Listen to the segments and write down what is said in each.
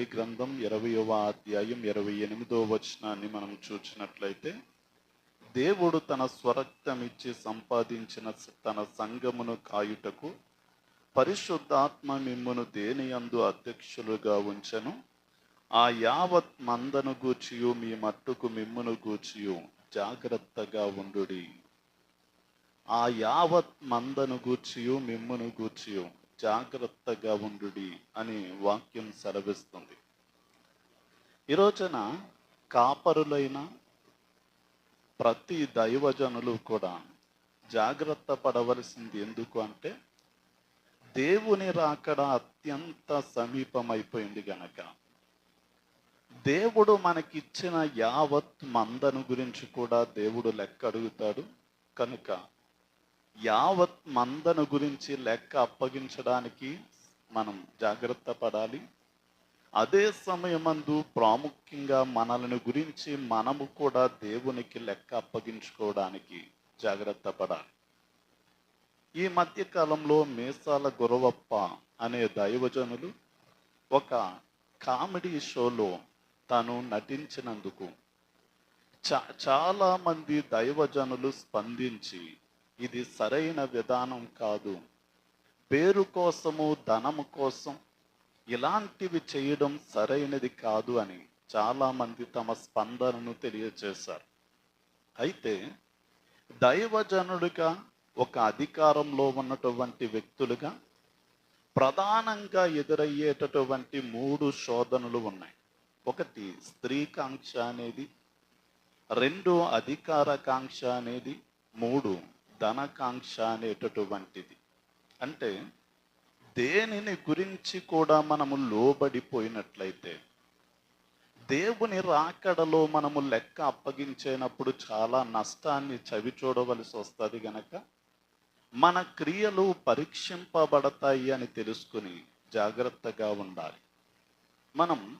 ఆది గ్రంథం ఇరవయవ అధ్యాయం ఇరవై ఎనిమిదో వచనాన్ని మనం చూసినట్లయితే దేవుడు తన స్వరక్తం ఇచ్చి సంపాదించిన తన సంగమును కాయుటకు పరిశుద్ధాత్మ మిమ్మును దేని యందు అధ్యక్షులుగా ఉంచెను? ఆ యావత్ మందను గూర్చియు మీ మట్టుకు మిమ్మును గూర్చియు జాగ్రత్తగా ఉండుడి. ఆ యావత్ మందను గూర్చియు మిమ్మును గూర్చియు. జాగ్రత్తగా ఉండుడి అని వాక్యం సెలవిస్తుంది. ఈ రోజున కాపరులైన ప్రతి దైవజనులు కూడా జాగ్రత్త పడవలసింది ఎందుకు అంటే దేవుని రాకడ అత్యంత సమీపమైపోయింది గనక. దేవుడు మనకిచ్చిన యావత్ మందను గురించి కూడా దేవుడు లెక్క అడుగుతాడు కనుక యావత్ మందను గురించి లెక్క అప్పగించడానికి మనం జాగ్రత్త పడాలి. అదే సమయమందు ప్రాముఖ్యంగా మనలను గురించి మనము కూడా దేవునికి లెక్క అప్పగించుకోవడానికి జాగ్రత్త పడాలి. ఈ మధ్య కాలంలో మేసాల గురవప్ప అనే దైవజనులు ఒక కామెడీ షోలో తను నటించినందుకు చా చాలా మంది దైవజనులు స్పందించి ఇది సరైన విధానం కాదు. పేరు కోసము ధనము కోసం ఇలాంటివి చేయడం సరైనది కాదు అని చాలామంది తమ స్పందనను తెలియజేశారు అయితే దైవజనుడిగా ఒక అధికారంలో ఉన్నటువంటి వ్యక్తులుగా ప్రధానంగా ఎదురయ్యేటటువంటి మూడు శోధనలు ఉన్నాయి. ఒకటి స్త్రీకాంక్ష అనేది. రెండు అధికారకాంక్ష అనేది. మూడు ధనకాంక్ష అనేటటువంటిది. అంటే దేనిని గురించి కూడా మనము లోబడిపోయినట్లయితే దేవుని రాకడలో మనము లెక్క అప్పగించేనప్పుడు చాలా నష్టాన్ని చవి చూడవలసి వస్తుంది గనక మన క్రియలు పరీక్షింపబడతాయి అని తెలుసుకుని జాగ్రత్తగా ఉండాలి. మనం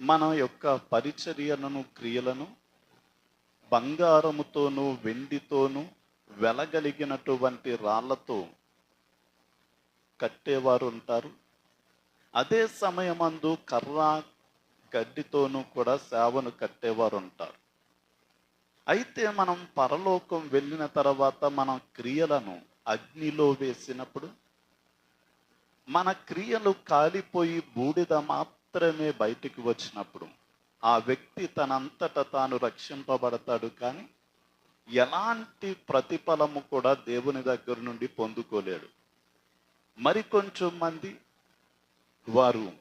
మన యొక్క పరిచర్యలను క్రియలను బంగారముతోనూ వెండితోనూ వెలగలిగినటువంటి రాళ్ళతో కట్టేవారు ఉంటారు. అదే సమయమందు కర్ర గడ్డితోనూ కూడా సేవను కట్టేవారు ఉంటారు. అయితే మనం పరలోకం వెళ్ళిన తర్వాత మన క్రియలను అగ్నిలో వేసినప్పుడు మన క్రియలు కాలిపోయి బూడిద మాత్రమే బయటికి వచ్చినప్పుడు ఆ వ్యక్తి తనంతట తాను రక్షింపబడతాడు కానీ ఎలాంటి ప్రతిఫలము కూడా దేవుని దగ్గర నుండి పొందుకోలేడు. మరికొంచెం మంది వారు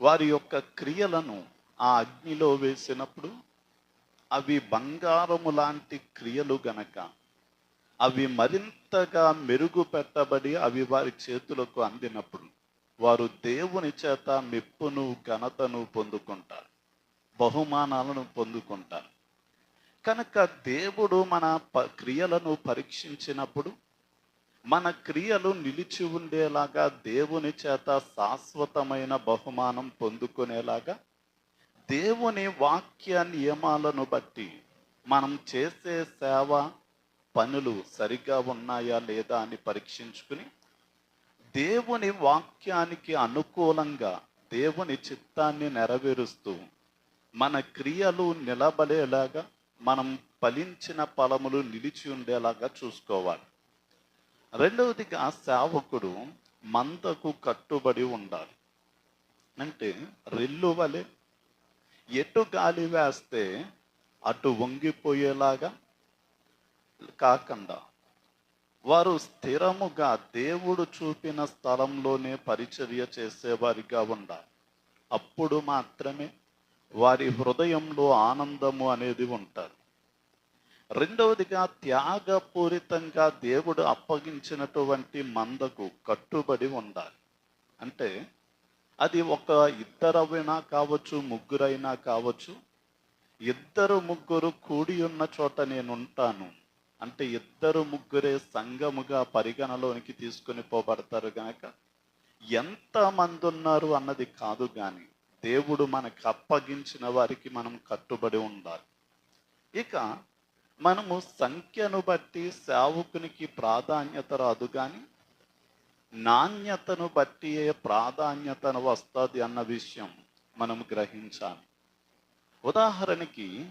వారి యొక్క క్రియలను ఆ అగ్నిలో వేసినప్పుడు అవి బంగారము లాంటి క్రియలు గనక అవి మరింతగా మెరుగు పెట్టబడి అవి వారి చేతులకు అందినప్పుడు వారు దేవుని చేత మెప్పును ఘనతను పొందుకుంటారు. బహుమానాలను పొందుకుంటారు. కనుక దేవుడు మన ప క్రియలను పరీక్షించినప్పుడు మన క్రియలు నిలిచి ఉండేలాగా దేవుని చేత శాశ్వతమైన బహుమానం పొందుకునేలాగా దేవుని వాక్య నియమాలను బట్టి మనం చేసే సేవ పనులు సరిగా ఉన్నాయా లేదా అని పరీక్షించుకుని దేవుని వాక్యానికి అనుకూలంగా దేవుని చిత్తాన్ని నెరవేరుస్తూ మన క్రియలు నిలబడేలాగా మనం ఫలించిన ఫలములు నిలిచి ఉండేలాగా చూసుకోవాలి. రెండవదిగా సేవకుడు మందకు కట్టుబడి ఉండాలి. అంటే రెల్లు వలె ఎటు గాలి వేస్తే అటు వంగిపోయేలాగా కాకుండా వారు స్థిరముగా దేవుడు చూపిన స్థలంలోనే పరిచర్య చేసేవారిగా ఉండాలి. అప్పుడు మాత్రమే వారి హృదయంలో ఆనందము అనేది ఉంటారు రెండవదిగా త్యాగపూరితంగా దేవుడు అప్పగించినటువంటి మందకు కట్టుబడి ఉండాలి. అంటే అది ఒక ఇద్దరైనా కావచ్చు ముగ్గురైనా కావచ్చు ఇద్దరు ముగ్గురు కూడి ఉన్న చోట నేను ఉంటాను. అంటే ఇద్దరు ముగ్గురే సంఘముగా పరిగణలోనికి తీసుకుని పోబడతారు గనక ఎంత మంది ఉన్నారు అన్నది కాదు కానీ దేవుడు మనకు అప్పగించిన వారికి మనం కట్టుబడి ఉండాలి. ఇక మనము సంఖ్యను బట్టి సేవకునికి ప్రాధాన్యత రాదు కానీ నాణ్యతను బట్టి ప్రాధాన్యతను వస్తుంది అన్న విషయం మనం గ్రహించాలి. ఉదాహరణకి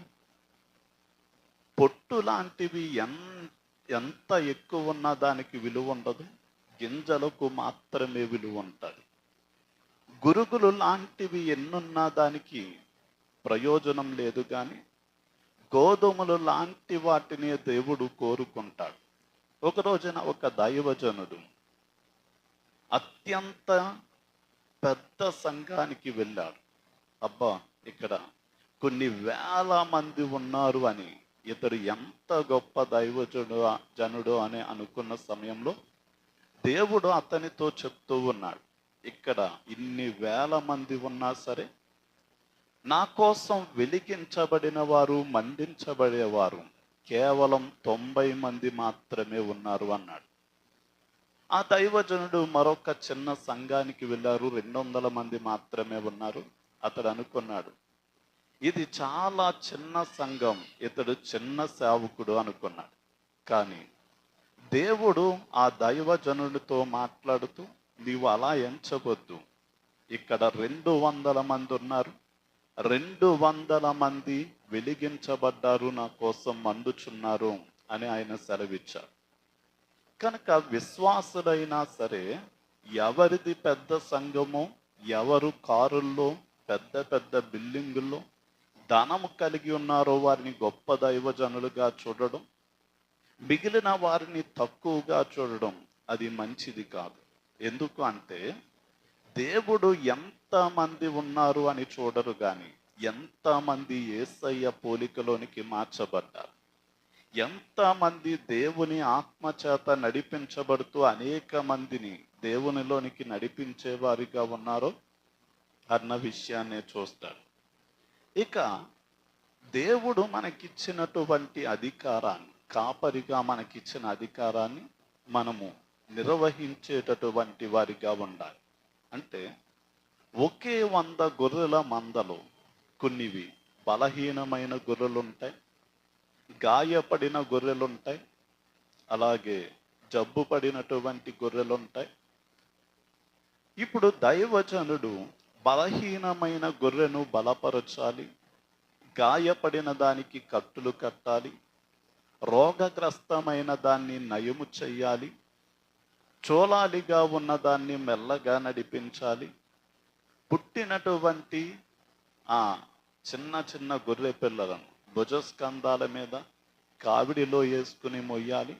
పొట్టు లాంటివి ఎన్ ఎంత ఎక్కువ ఉన్నా దానికి విలువ ఉండదు. గింజలకు మాత్రమే విలువ ఉంటుంది. గురుగులు లాంటివి ఎన్నున్నా దానికి ప్రయోజనం లేదు కానీ గోధుమలు లాంటి వాటిని దేవుడు కోరుకుంటాడు. ఒక రోజున ఒక దైవజనుడు అత్యంత పెద్ద సంఘానికి వెళ్ళాడు. అబ్బా ఇక్కడ కొన్ని వేల మంది ఉన్నారు అని ఇతడు ఎంత గొప్ప దైవజనుడు జనుడు అని అనుకున్న సమయంలో దేవుడు అతనితో చెప్తూ ఉన్నాడు. ఇక్కడ ఇన్ని వేల మంది ఉన్నా సరే నా కోసం వెలిగించబడిన వారు మండించబడేవారు కేవలం తొంభై మంది మాత్రమే ఉన్నారు అన్నాడు. ఆ దైవజనుడు మరొక చిన్న సంఘానికి వెళ్ళారు. రెండు వందల మంది మాత్రమే ఉన్నారు. అతడు అనుకున్నాడు ఇది చాలా చిన్న సంఘం ఇతడు చిన్న సేవకుడు అనుకున్నాడు. కానీ దేవుడు ఆ దైవజనుడితో మాట్లాడుతూ నీవు అలా ఎంచవద్దు ఇక్కడ రెండు వందల మంది ఉన్నారు. రెండు వందల మంది వెలిగించబడ్డారు నా కోసం మండుచున్నారు అని ఆయన సెలవిచ్చారు కనుక విశ్వాసులైనా సరే ఎవరిది పెద్ద సంఘమో ఎవరు కారుల్లో పెద్ద పెద్ద బిల్డింగుల్లో ధనము కలిగి ఉన్నారో వారిని గొప్ప దైవజనులుగా చూడడం మిగిలిన వారిని తక్కువగా చూడడం అది మంచిది కాదు. ఎందుకు అంటే దేవుడు ఎంతమంది ఉన్నారు అని చూడరు కానీ ఎంతమంది ఏసయ్య పోలికలోనికి మార్చబడ్డారు. ఎంతమంది దేవుని ఆత్మ చేత నడిపించబడుతూ అనేక మందిని దేవునిలోనికి నడిపించేవారిగా ఉన్నారో అన్న విషయాన్ని చూస్తాడు ఇక దేవుడు మనకిచ్చినటువంటి అధికారాన్ని కాపరిగా మనకిచ్చిన అధికారాన్ని మనము నిర్వహించేటటువంటి వారిగా ఉండాలి. అంటే ఒకే వంద గొర్రెల మందలో కొన్నివి బలహీనమైన గొర్రెలు ఉంటాయి గాయపడిన గొర్రెలు ఉంటాయి అలాగే జబ్బు పడినటువంటి గొర్రెలు ఉంటాయి ఇప్పుడు దైవజనుడు బలహీనమైన గొర్రెను బలపరచాలి గాయపడిన దానికి కట్టులు కట్టాలి రోగగ్రస్తమైన దాన్ని నయము చెయ్యాలి చోలాలిగా ఉన్న దాన్ని మెల్లగా నడిపించాలి. పుట్టినటువంటి ఆ చిన్న చిన్న గొర్రె పిల్లలను భుజస్కంధాల మీద కావిడిలో వేసుకుని మొయ్యాలి.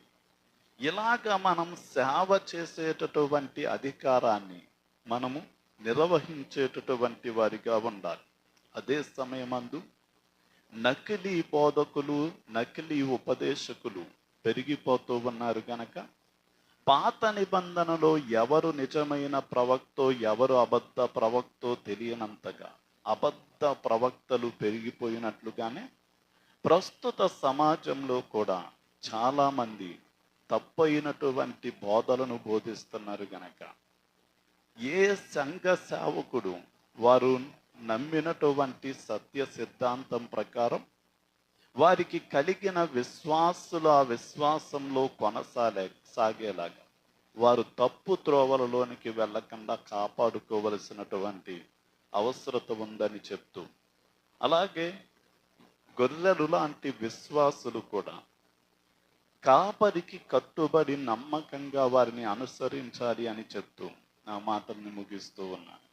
ఇలాగ మనం సేవ చేసేటటువంటి అధికారాన్ని మనము నిర్వహించేటటువంటి వారిగా ఉండాలి. అదే సమయమందు నకిలీ బోధకులు నకిలీ ఉపదేశకులు పెరిగిపోతూ ఉన్నారు గనక పాత నిబంధనలో ఎవరు నిజమైన ప్రవక్తో ఎవరు అబద్ధ ప్రవక్తో తెలియనంతగా అబద్ధ ప్రవక్తలు పెరిగిపోయినట్లుగానే ప్రస్తుత సమాజంలో కూడా చాలామంది తప్పైనటువంటి బోధలను బోధిస్తున్నారు గనక. ఏ సంఘ సేవకుడు వారు నమ్మినటువంటి సత్య సిద్ధాంతం ప్రకారం వారికి కలిగిన విశ్వాసులు ఆ విశ్వాసంలో కొనసాగే సాగేలాగా. వారు తప్పు త్రోవలలోనికి వెళ్ళకుండా కాపాడుకోవలసినటువంటి అవసరత ఉందని చెప్తూ. అలాగే గొర్రెలు లాంటి విశ్వాసులు కూడా కాపరికి కట్టుబడి నమ్మకంగా వారిని అనుసరించాలి అని చెప్తూ నా మాటల్ని ముగిస్తూ ఉన్నాను